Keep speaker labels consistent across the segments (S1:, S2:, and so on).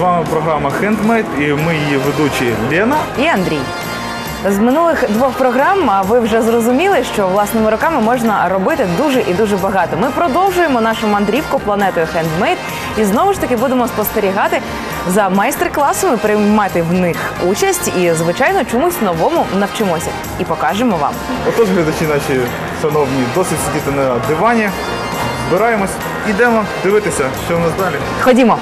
S1: Вами програма Handmade і ми її ведучі Лена.
S2: і Андрій. З минулих двох програм ви вже зрозуміли, що власними руками можна робити дуже і дуже багато. Ми продовжуємо нашу мандрівку планетою Handmade і знову ж таки будемо спостерігати за майстер-класами, приймати в них участь і, звичайно, чомусь новому навчимося і покажемо вам.
S1: Отож, глядачі наші шановні, досить сидіти на дивані. Збираємось, ідемо дивитися, що в нас далі.
S2: Ходімо.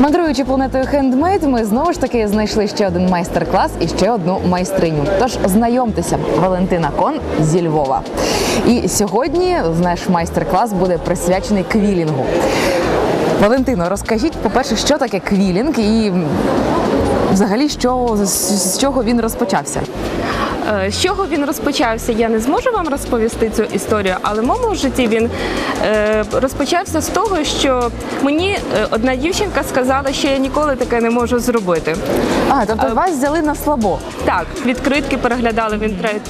S2: Мандруючи планетою Handmade, ми знову ж таки знайшли ще один майстер-клас і ще одну майстриню. Тож знайомтеся, Валентина Кон зі Львова. І сьогодні наш майстер-клас буде присвячений квілінгу. Валентино, розкажіть, по-перше, що таке квілінг і взагалі що, з чого він розпочався?
S3: Е, З чого він розпочався, я не зможу вам розповісти цю історію, але в моєму житті він е, розпочався з того, що мені е, одна дівчинка сказала, що я ніколи таке не можу зробити.
S2: А, тобто вас взяли на слабо.
S3: Так, відкритки переглядали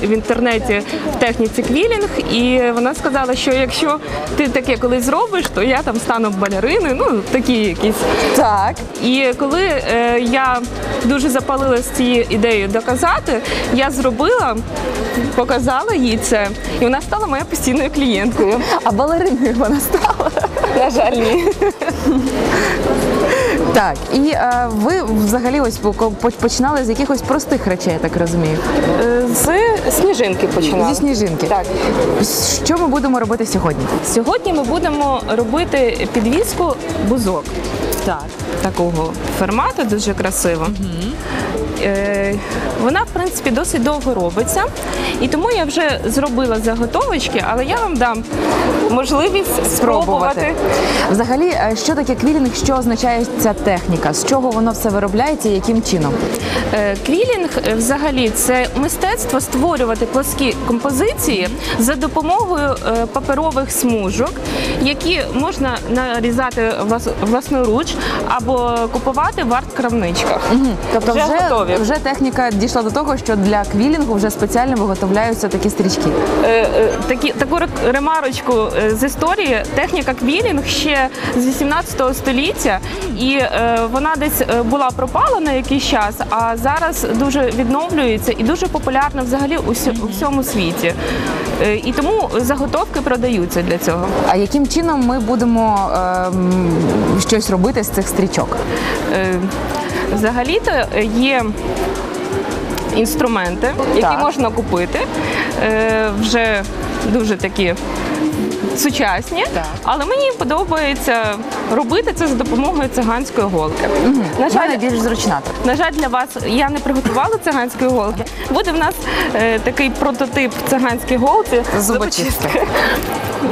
S3: в, інтернеті в техніці квілінг, і вона сказала, що якщо ти таке колись зробиш, то я там стану балериною, ну такі якісь.
S2: Так.
S3: І коли я дуже запалилася цією ідеєю доказати, я зробила, показала їй це, і вона стала моєю постійною клієнткою.
S2: А балериною вона стала.
S3: На жаль, ні.
S2: Так, і е, ви взагалі ось по- по- починали з якихось простих речей, я так розумію.
S3: Е, З сніжинки починала.
S2: Зі сніжинки.
S3: Так.
S2: Що ми будемо робити сьогодні?
S3: Сьогодні ми будемо робити підвіску бузок.
S2: Так.
S3: Такого формату дуже красиво. Е, вона, в принципі, досить довго робиться, і тому я вже зробила заготовочки, але я вам дам можливість спробувати.
S2: Взагалі, е, що таке квілінг, що означає ця техніка? З чого воно все виробляється і яким чином?
S3: Е, Квілінг е, взагалі це мистецтво створювати плоскі композиції за допомогою е, паперових смужок, які можна нарізати власноруч або купувати в арт-крамничках.
S2: Тобто,
S3: Вже
S2: вже,
S3: готові.
S2: Вже техніка дійшла до того, що для квілінгу вже спеціально виготовляються такі стрічки.
S3: Е, е, Такі, таку ремарочку е, з історії. Техніка квілінг ще з 18 століття, і е, вона десь е, була пропала на якийсь час, а зараз дуже відновлюється і дуже популярна взагалі у всьому світі. Е, І тому заготовки продаються для цього.
S2: А яким чином ми будемо ем, щось робити з цих стрічок?
S3: Е, Взагалі-то є інструменти, які
S2: Так.
S3: можна купити, е, вже дуже такі сучасні,
S2: Так.
S3: але мені подобається робити це за допомогою циганської голки. На
S2: На
S3: жаль,
S2: більш зручна.
S3: на жаль, для вас я не приготувала циганської голки. Буде в нас е, такий прототип циганської голки.
S2: Зубочистка.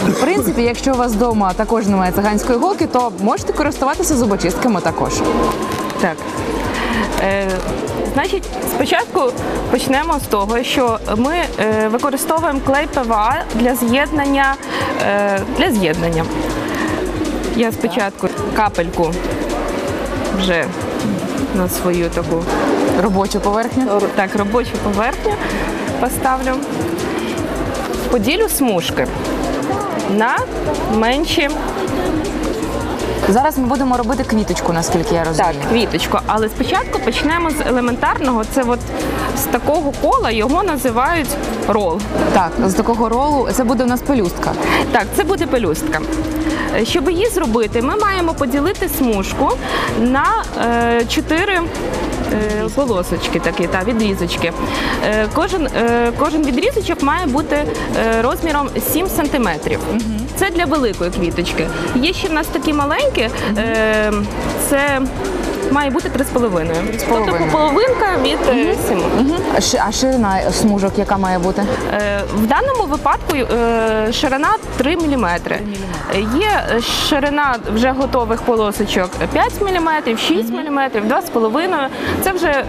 S2: В принципі, якщо у вас вдома також немає циганської голки, то можете користуватися зубочистками також.
S3: Так. Е, Значить, спочатку почнемо з того, що ми е, використовуємо клей ПВА для з'єднання. Е, для з'єднання. Я спочатку капельку вже на свою таку
S2: Робочу поверхню.
S3: так, робочу поверхню поставлю. Поділю смужки на менші
S2: Зараз ми будемо робити квіточку, наскільки я розумію.
S3: так, квіточку. Але спочатку почнемо з елементарного. Це от з такого кола його називають рол.
S2: Так, з такого ролу це буде у нас пелюстка.
S3: Так, це буде пелюстка. Е, Щоб її зробити, ми маємо поділити смужку на е, чотири е, полосочки, такі та відрізочки. Е, кожен, е, кожен відрізочок має бути е, розміром 7 см. Це для великої квіточки. Є ще в нас такі маленькі, е, це має бути 3,5. Тобто половинка від е, 7.
S2: Угу. А ширина смужок, яка має бути?
S3: Е, В даному випадку е, ширина 3 мм. Є ширина вже готових полосочок 5 мм, 6 мм, 2,5 Це вже е,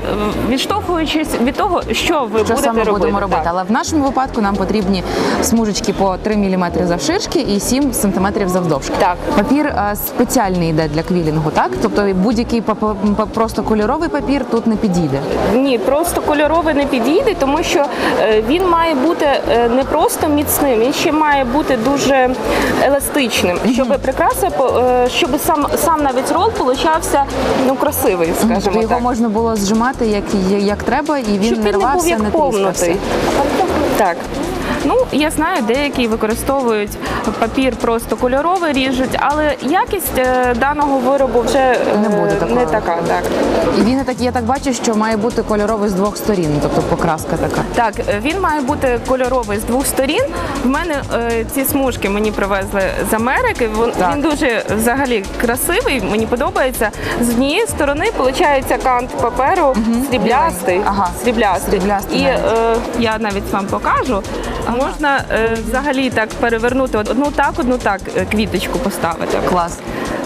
S3: відштовхуючись від того, що ви
S2: Що
S3: будете
S2: саме
S3: робити.
S2: будемо робити?
S3: Так.
S2: Але в нашому випадку нам потрібні смужечки по 3 мм завширшки і 7 см завдовжки.
S3: Так.
S2: Папір е, спеціальний йде для квілінгу, так? Тобто будь-який пап- п- просто кольоровий папір тут не підійде.
S3: Ні, просто кольоровий не підійде, тому що е, він має бути е, не просто міцним, він ще має бути дуже еластичним, щоб прикраса, е, щоб сам сам навіть рол получався ну красивий, скажімо
S2: Тобто його
S3: так.
S2: можна було зжимати як, як треба, і він
S3: щоб
S2: не
S3: він не був
S2: рвався,
S3: як
S2: не тріскався.
S3: Так. Ну, я знаю, деякі використовують папір просто кольоровий ріжуть, але якість е, даного виробу вже е,
S2: Не буде такої.
S3: не така. Так.
S2: І він так, я так бачу, що має бути кольоровий з двох сторін, тобто покраска така.
S3: Так, е, він має бути кольоровий з двох сторін. В мене е, ці смужки мені привезли з Америки. Він, він дуже взагалі красивий, мені подобається. З однієї сторони виходить кант паперу сріблястий.
S2: Ага.
S3: Сріблястий.
S2: Сріблястий
S3: І е, я навіть вам покажу. Можна е, взагалі так перевернути одну так, одну так е, квіточку поставити.
S2: Клас.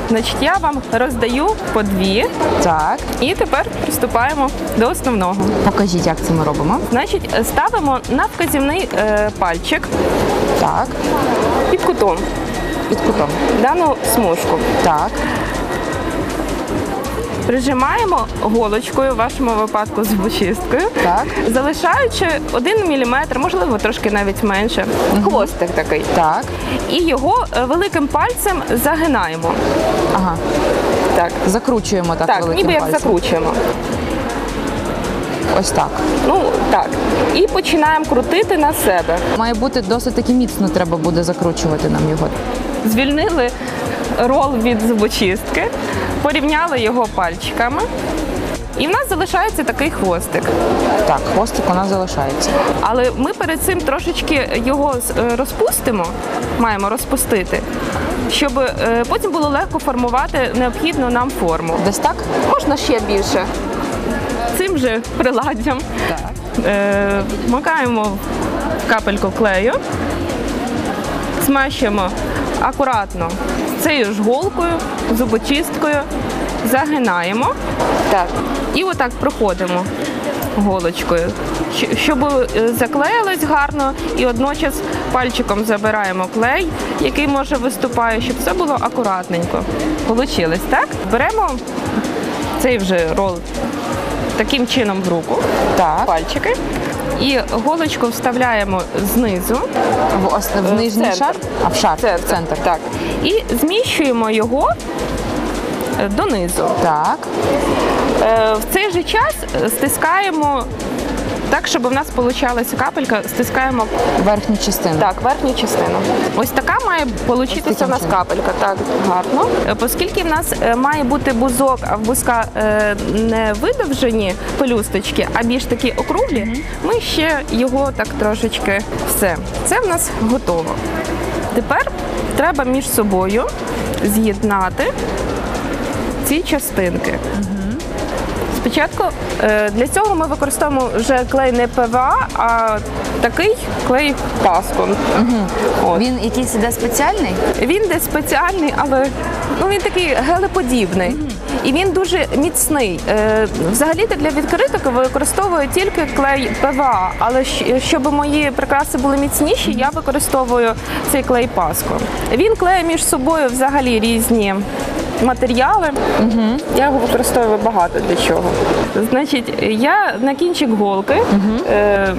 S3: Значить, я вам роздаю по дві,
S2: Так,
S3: і тепер приступаємо до основного.
S2: покажіть, як це ми робимо.
S3: Значить, е, ставимо на вказівний е, пальчик
S2: Так,
S3: під кутом
S2: під кутом.
S3: дану смужку.
S2: Так,
S3: Прижимаємо голочкою, в вашому випадку зубочисткою,
S2: Так.
S3: залишаючи 1 мм, можливо, трошки навіть менше. Хвостик такий.
S2: так.
S3: І його е, великим пальцем загинаємо.
S2: Ага.
S3: Так,
S2: Закручуємо так,
S3: так
S2: великим
S3: ніби як
S2: пальцем.
S3: закручуємо.
S2: Ось так.
S3: Ну так. І починаємо крутити на себе.
S2: Має бути досить таки міцно, треба буде закручувати нам його.
S3: Звільнили рол від зубочистки, порівняли його пальчиками. І в нас залишається такий хвостик.
S2: Так, хвостик у нас залишається.
S3: Але ми перед цим трошечки його е, розпустимо, маємо розпустити, щоб е, потім було легко формувати необхідну нам форму.
S2: Десь так?
S3: Можна ще більше. Цим же приладдям е, макаємо капельку клею, змащуємо акуратно цією ж голкою, зубочисткою, загинаємо. Так. І отак проходимо голочкою, щоб е, заклеїлось гарно, і одночас пальчиком забираємо клей, який може виступає, щоб все було акуратненько. Получилось, так? Беремо цей вже рол таким чином в руку,
S2: Так.
S3: пальчики. І голочку вставляємо знизу
S2: В, ос- в
S3: Е,
S2: нижній
S3: центр.
S2: шар, а в шар,
S3: центр.
S2: в центр.
S3: Так. І зміщуємо його е, донизу.
S2: Так.
S3: Е, В цей же час е, стискаємо так, щоб у нас получалася капелька, стискаємо
S2: Верхню частину.
S3: так, верхню частину. Ось така має получитися у нас капелька. Так, гарно. Е, Оскільки в нас е, має бути бузок, а в бузка е, не видовжені пелюсточки, а більш такі округлі, ми ще його так трошечки все. Це в нас готово. Тепер треба між собою з'єднати ці частинки. Спочатку е, для цього ми використовуємо вже клей не ПВА, а такий клей паскон. От.
S2: Він якийсь іде спеціальний?
S3: Він десь спеціальний, але ну він такий гелеподібний. І він дуже міцний. Е, Взагалі для відкриток використовую тільки клей ПВА, але щоб мої прикраси були міцніші, я використовую цей клей Паско. Він клеє між собою взагалі різні матеріали. Я його використовую багато для чого. Значить, я на кінчик голки. Е,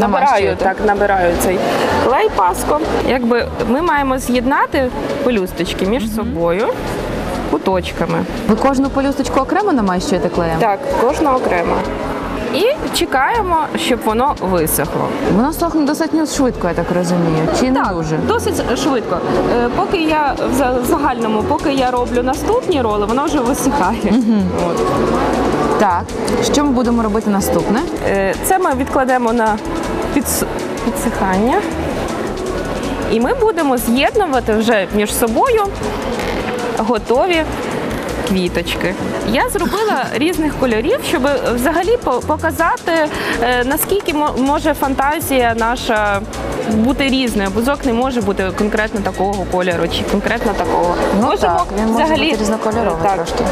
S3: Набираю так, набираю цей клей паско. Якби ми маємо з'єднати пелюсточки між собою куточками.
S2: Ви кожну пелюсточку окремо намащуєте клеєм?
S3: Так, кожна окремо. І чекаємо, щоб воно висохло.
S2: Воно сохне достатньо швидко, я так розумію. Чи не дуже?
S3: Досить швидко. Е, Поки я в в загальному, поки я роблю наступні роли, воно вже висихає. От.
S2: Так. Що ми будемо робити наступне?
S3: Е, Це ми відкладемо на підс- підсихання. І ми будемо з'єднувати вже між собою готові квіточки. Я зробила різних кольорів, щоб взагалі показати, е, наскільки може фантазія наша бути різною. Бузок не може бути конкретно такого кольору чи конкретно такого.
S2: Ну так, він може бути різнокольоровий
S3: так,
S2: трошки.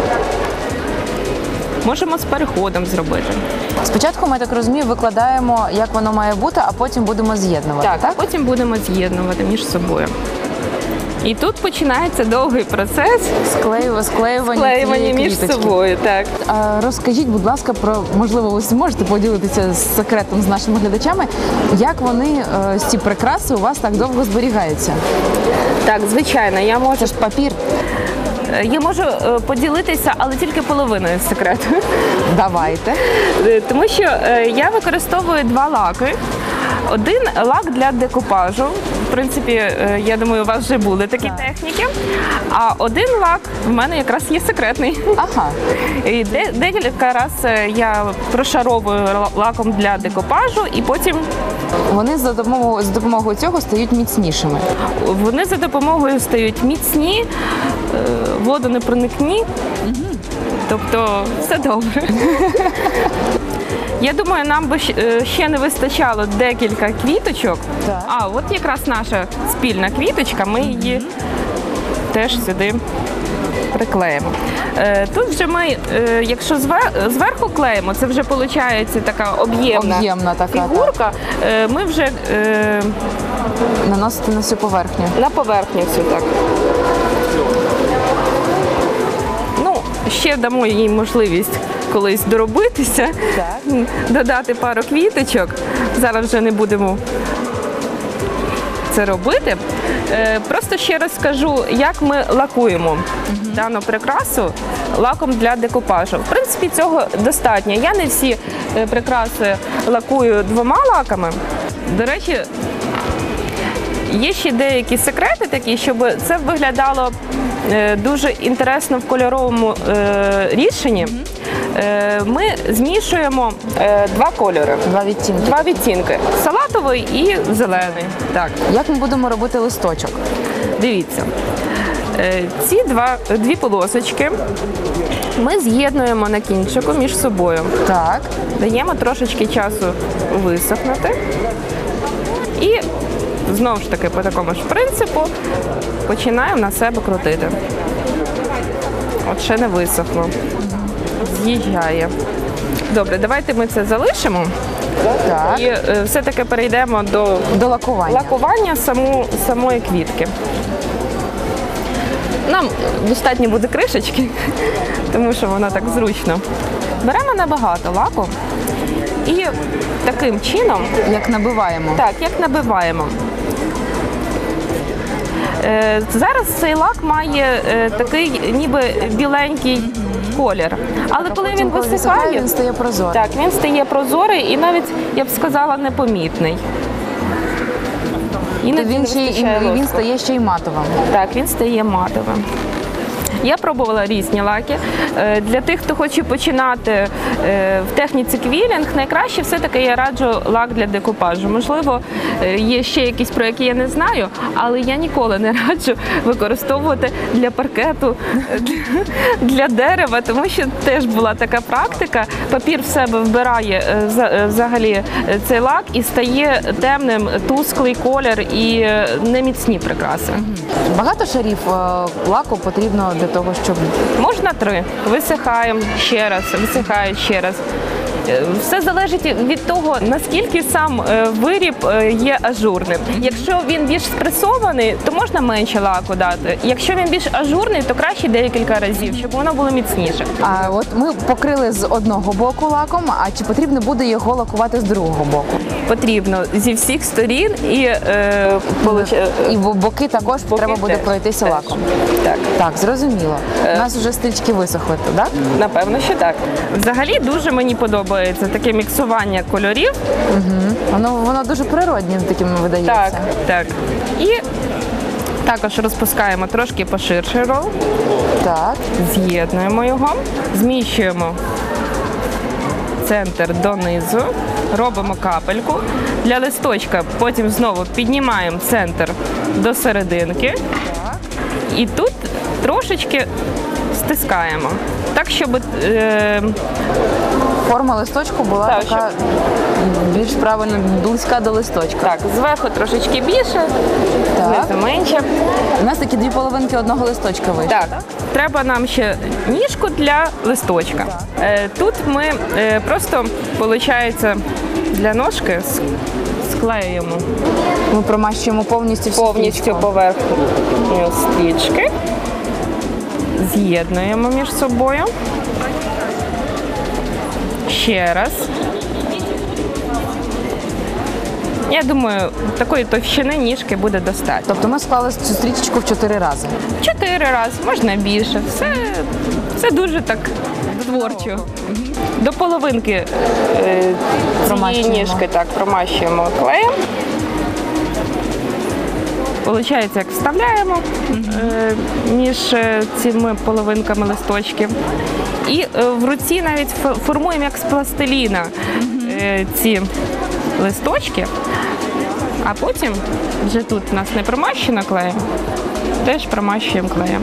S3: Можемо з переходом зробити.
S2: Спочатку ми так розумію, викладаємо, як воно має бути, а потім будемо з'єднувати.
S3: Так, а потім будемо з'єднувати між собою. І тут починається довгий процес
S2: Склею, склеювання,
S3: склеювання між собою. Так.
S2: А, Розкажіть, будь ласка, про можливо, ви зможете поділитися з секретом з нашими глядачами, як вони е, ці прикраси у вас так довго зберігаються?
S3: так, звичайно, я можу
S2: Це ж папір.
S3: е, я можу е, поділитися, але тільки половиною секрету.
S2: Давайте.
S3: Тому що я використовую два лаки. Один лак для декупажу. В принципі, е, я думаю, у вас вже були такі техніки. А один лак в мене якраз є секретний.
S2: Ага.
S3: І де- декілька разів я прошаровую лаком для декупажу, і потім
S2: Вони за допомогою за допомогою цього стають міцнішими.
S3: вони за допомогою стають міцні, е, водонепроникні. Тобто все добре. Я думаю, нам би е, ще не вистачало декілька квіточок.
S2: Так.
S3: А от якраз наша спільна квіточка, ми її теж сюди приклеїмо. Е, Тут вже ми, е, якщо зве- зверху клеїмо, це вже виходить така об'ємна,
S2: Об'ємна така,
S3: фігурка. Е, Ми вже
S2: Наносити на всю поверхню.
S3: на поверхню всю так. Ну, ще дамо їй можливість колись доробитися,
S2: Так.
S3: додати пару квіточок. Зараз вже не будемо це робити. Е, Просто ще раз скажу, як ми лакуємо дану прикрасу лаком для декупажу. В принципі, цього достатньо. Я не всі е, прикраси лакую двома лаками. До речі, Є ще деякі секрети такі, щоб це виглядало е, дуже інтересно в кольоровому рішенні. Е, Ми змішуємо е, два кольори,
S2: Два відтінки.
S3: два відтінки салатовий і зелений. Так,
S2: Як ми будемо робити листочок?
S3: дивіться. Е, Ці два, дві полосочки ми з'єднуємо на кінчику між собою.
S2: Так.
S3: Даємо трошечки часу висохнути. І знову ж таки, по такому ж принципу, починаємо на себе крутити. От ще не висохло. З'їжджає. Добре, давайте ми це залишимо
S2: Так.
S3: і е, все-таки перейдемо до
S2: До лакування.
S3: лакування саму, самої квітки. Нам достатньо буде кришечки, тому що воно так зручно. Беремо набагато лаку і таким чином,
S2: Як набиваємо.
S3: так, як набиваємо. Е, Зараз цей лак має е, такий ніби біленький колір. Але коли він
S2: висихає, він стає прозорий.
S3: так, він стає прозорий і навіть, я б сказала, непомітний. Іноді
S2: він ще і він стає ще й матовим.
S3: Так, він стає матовим. Я пробувала різні лаки. Е, Для тих, хто хоче починати е, в техніці квілінг, найкраще все-таки я раджу лак для декупажу. Можливо, е, є ще якісь, про які я не знаю, але я ніколи не раджу використовувати для паркету, для дерева, тому що теж була така практика. Папір в себе вбирає за- взагалі цей лак і стає темним, тусклий колір і неміцні прикраси.
S2: Багато шарів лаку потрібно для того, щоб
S3: Можна три. Висихаємо ще раз, висихають ще раз. Е, Все залежить від того, наскільки сам е, виріб е, є ажурним. Якщо він більш спресований, то можна менше лаку дати. Якщо він більш ажурний, то краще декілька разів, щоб воно було міцніше.
S2: А от ми покрили з одного боку лаком. А чи потрібно буде його лакувати з другого боку?
S3: Потрібно зі всіх сторін і е, получ...
S2: І в боки також
S3: Боки
S2: треба буде пройтися
S3: Теж.
S2: лаком.
S3: Так.
S2: Так, зрозуміло. У нас вже стрічки висохли, так?
S3: Напевно, що так. Взагалі дуже мені подобається таке міксування кольорів.
S2: Воно воно дуже природнім таким видається.
S3: Так, так. І також розпускаємо трошки поширше рол,
S2: Так.
S3: з'єднуємо його, зміщуємо центр донизу, робимо капельку. Для листочка потім знову піднімаємо центр до серединки. І тут трошечки стискаємо. Так, щоб е,
S2: Форма листочку була
S3: Так,
S2: така більш правильно близька до листочка.
S3: так, зверху трошечки більше,
S2: Так.
S3: знизу менше.
S2: У нас такі дві половинки одного листочка вийшли.
S3: Так, треба нам ще ніжку для листочка. Е, Тут ми е, просто, виходить, для ножки с- склеюємо
S2: Ми промащуємо повністю всю
S3: повністю
S2: стрічку.
S3: поверхню стрічки, з'єднуємо між собою. Ще раз. Я думаю, такої товщини ніжки буде достатньо.
S2: Тобто ми склали цю стрічечку в чотири рази.
S3: Чотири рази, можна більше. Все, все дуже так творчо. До половинки е, цієї ніжки так промащуємо клеєм. Получається, як вставляємо е, між е, цими половинками листочків. І е, в руці навіть фо- формуємо як з пластиліна ці листочки, а потім вже тут у нас не промащено клеєм, теж промащуємо клеєм.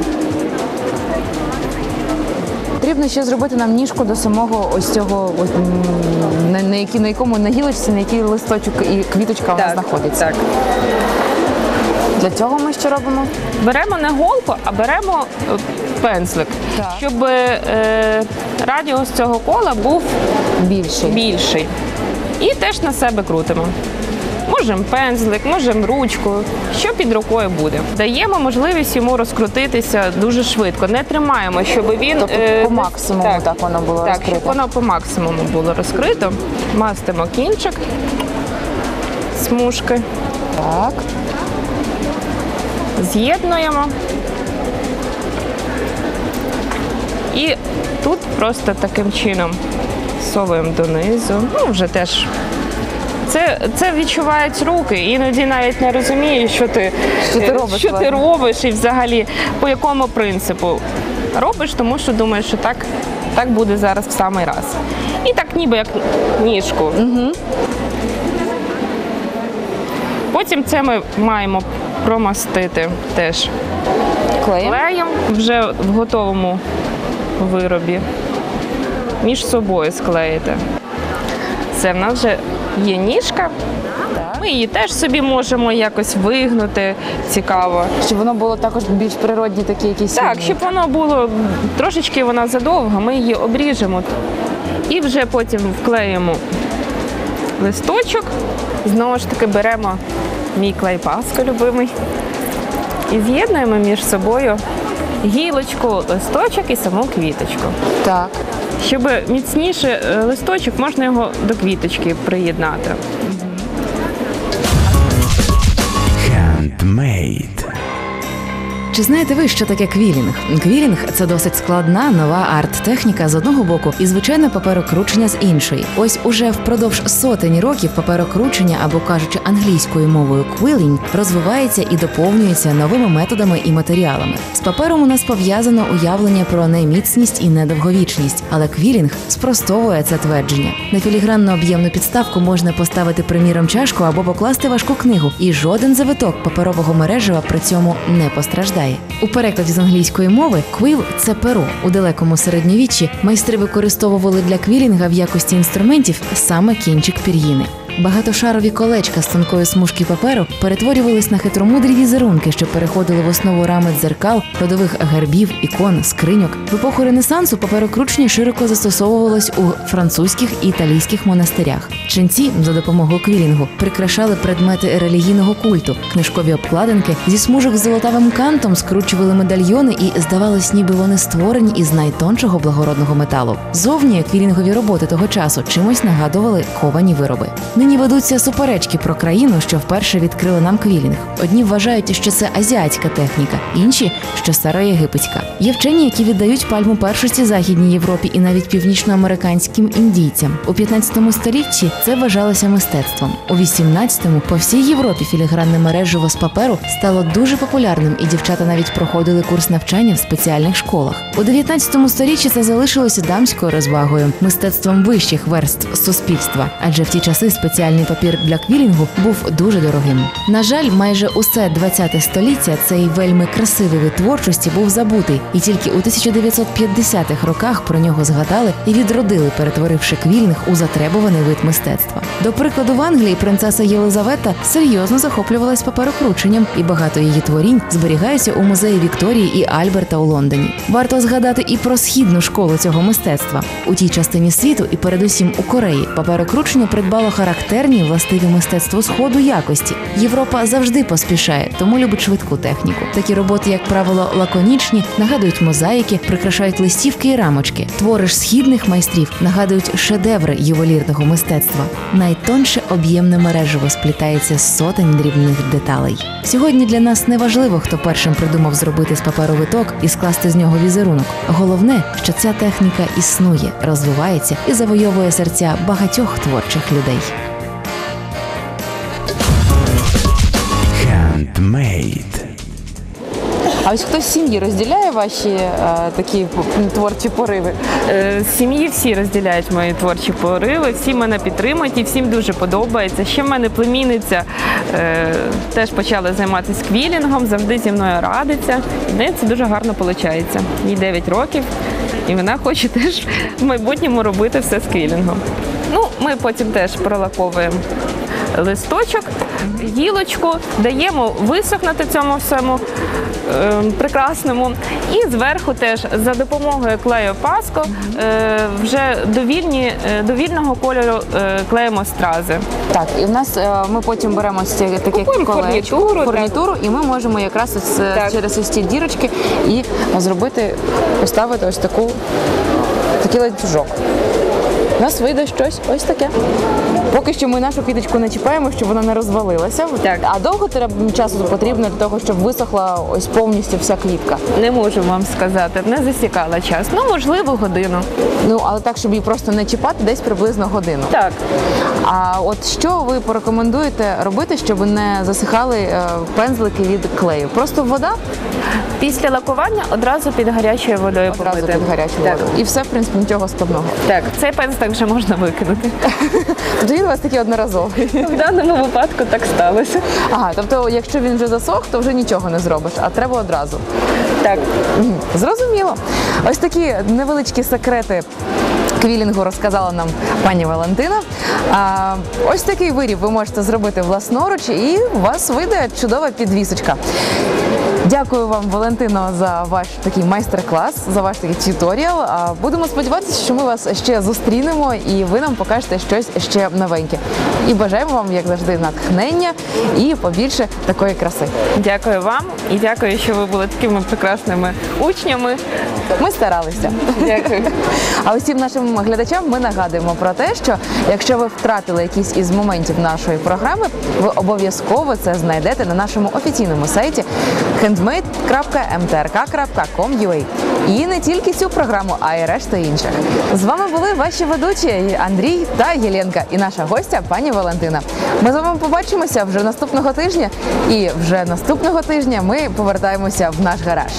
S2: Потрібно ще зробити нам ніжку до самого ось цього, на, на, які, на якому на гілочці, на якій листочок і квіточка у нас знаходиться.
S3: Так.
S2: Для цього ми що робимо?
S3: Беремо не голку, а беремо е, пензлик,
S2: Так.
S3: щоб е, радіус цього кола був
S2: Більший.
S3: більший. І теж на себе крутимо. Можемо пензлик, можемо ручку, що під рукою буде. Даємо можливість йому розкрутитися дуже швидко. Не тримаємо, щоб він
S2: Тобто
S3: е,
S2: по максимуму так воно було
S3: так,
S2: розкрите.
S3: щоб воно по максимуму було розкрито. Мастимо кінчик смужки,
S2: Так.
S3: З'єднуємо. І тут просто таким чином совуємо донизу. Ну, вже теж. Це, це відчувають руки, іноді навіть не розумієш, що ти,
S2: Що ти
S3: е,
S2: робиш,
S3: що ти робиш і взагалі по якому принципу. Робиш, тому що думаєш, що так, так буде зараз в самий раз. І так ніби як ніжку. Потім це ми маємо промастити теж
S2: Клеїмо.
S3: клеєм вже в готовому виробі. Між собою склеїти. Це в нас вже є ніжка. Ми її теж собі можемо якось вигнути цікаво.
S2: Щоб воно було також більш природні такі якісь.
S3: Так, щоб воно було трошечки вона задовга, ми її обріжемо і вже потім вклеїмо листочок. Знову ж таки беремо мій клей паска любимий і з'єднуємо між собою гілочку, листочок і саму квіточку.
S2: Так.
S3: Щоб міцніше е, листочок, можна його до квіточки приєднати.
S4: Handmade.
S5: Чи знаєте ви, що таке квілінг? Квілінг це досить складна нова арт-техніка з одного боку і звичайне паперокручення з іншої. Ось уже впродовж сотень років паперокручення, або кажучи англійською мовою квілінг, розвивається і доповнюється новими методами і матеріалами. З папером у нас пов'язано уявлення про неміцність і недовговічність, але квілінг спростовує це твердження. На філігранну об'ємну підставку можна поставити приміром чашку або покласти важку книгу, і жоден завиток паперового мережева при цьому не постраждає. У перекладі з англійської мови квіл це перо. У далекому середньовіччі майстри використовували для квілінга в якості інструментів саме кінчик пір'їни. Багатошарові колечка з тонкої смужки паперу перетворювались на хитромудрі візерунки, що переходили в основу рами дзеркал, родових гербів, ікон, скриньок. В епоху Ренесансу паперокручення широко застосовувалось у французьких і італійських монастирях. Ченці за допомогою квілінгу прикрашали предмети релігійного культу, книжкові обкладинки зі смужок з золотавим кантом скручували медальйони і здавалось, ніби вони створені із найтоншого благородного металу. Зовні квілінгові роботи того часу чимось нагадували ковані вироби. Нині ведуться суперечки про країну, що вперше відкрили нам квілінг. Одні вважають, що це азіатська техніка, інші що староєгипетська. Є вчені, які віддають пальму першості Західній Європі і навіть північноамериканським індійцям. У 15 столітті це вважалося мистецтвом. У 18-му по всій Європі філігранне мережево з паперу стало дуже популярним, і дівчата навіть проходили курс навчання в спеціальних школах. У 19 сторіччі це залишилося дамською розвагою, мистецтвом вищих верств суспільства, адже в ті часи спеціальний папір для квілінгу був дуже дорогим. На жаль, майже усе 20 століття цей вельми красивий вид творчості був забутий, і тільки у 1950-х роках про нього згадали і відродили, перетворивши квілінг у затребуваний вид мистецтва. До прикладу, в Англії принцеса Єлизавета серйозно захоплювалась паперокрученням, і багато її творінь зберігаються у музеї Вікторії і Альберта у Лондоні. Варто згадати і про східну школу цього мистецтва у тій частині світу, і передусім у Кореї, паперокручення придбало характерні властиві мистецтву сходу якості. Європа завжди поспішає, тому любить швидку техніку. Такі роботи, як правило, лаконічні, нагадують мозаїки, прикрашають листівки і рамочки. Твори ж східних майстрів нагадують шедеври ювелірного мистецтва. Найтонше об'ємне мережево сплітається з сотень дрібних деталей. Сьогодні для нас не важливо, хто першим придумав зробити з паперу виток і скласти з нього візерунок. Головне, що ця техніка існує, розвивається і завойовує серця багатьох творчих людей.
S4: Handmade.
S5: А ось хтось з сім'ї розділяє ваші е, такі творчі пориви?
S3: Е, З сім'ї всі розділяють мої творчі пориви, всі мене підтримують і всім дуже подобається. Ще в мене племінниця е, теж почала займатися квілінгом, завжди зі мною радиться. В неї це дуже гарно виходить. Їй 9 років, і вона хоче теж в майбутньому робити все з квілінгом. Ну, ми потім теж пролаковуємо листочок, гілочку, даємо висохнути цьому всьому е, прекрасному. І зверху теж за допомогою клею паско е, вже довільні, е, довільного кольору е, клеїмо стрази.
S5: Так, і в нас е, ми потім беремо такі
S3: Купуємо
S5: колечко,
S3: фурнітуру,
S5: фурнітуру, і ми можемо якраз ось, е,
S3: Так.
S5: через ось ці дірочки і зробити, поставити ось таку такий ланцюжок. У нас вийде щось ось таке. Поки що ми нашу квіточку не чіпаємо, щоб вона не розвалилася.
S3: Так.
S5: А довго треба часу потрібно для того, щоб висохла ось повністю вся квітка.
S3: Не можу вам сказати, не засікала час. Ну, можливо, годину.
S5: Ну але так, щоб її просто не чіпати, десь приблизно годину.
S3: Так.
S5: А от що ви порекомендуєте робити, щоб не засихали е, пензлики від клею? Просто вода
S3: Після лакування одразу під гарячою водою
S5: одразу
S3: помити.
S5: під гарячу
S3: Так.
S5: воду. І все, в принципі, нічого складного.
S3: Так, цей пензлик вже можна викинути.
S5: У вас такий одноразовий.
S3: В даному випадку так сталося.
S5: Ага, тобто, якщо він вже засох, то вже нічого не зробиш, а треба одразу.
S3: Так.
S5: Зрозуміло. Ось такі невеличкі секрети. Квілінгу розказала нам пані Валентина. А, ось такий виріб ви можете зробити власноруч, і у вас вийде чудова підвісочка. Дякую вам, Валентино, за ваш такий майстер-клас, за ваш такий тюторіал. Будемо сподіватися, що ми вас ще зустрінемо і ви нам покажете щось ще новеньке. І бажаємо вам, як завжди, натхнення і побільше такої краси.
S3: Дякую вам і дякую, що ви були такими прекрасними учнями.
S5: Ми старалися.
S3: Дякую.
S5: А усім нашим глядачам ми нагадуємо про те, що якщо ви втратили якийсь із моментів нашої програми, ви обов'язково це знайдете на нашому офіційному сайті
S2: handmade.mtrk.com.ua. І не тільки цю програму, а й решта інших. З вами були ваші ведучі Андрій та Єленка і наша гостя пані Валентина. Ми з вами побачимося вже наступного тижня. І вже наступного тижня ми повертаємося в наш гараж.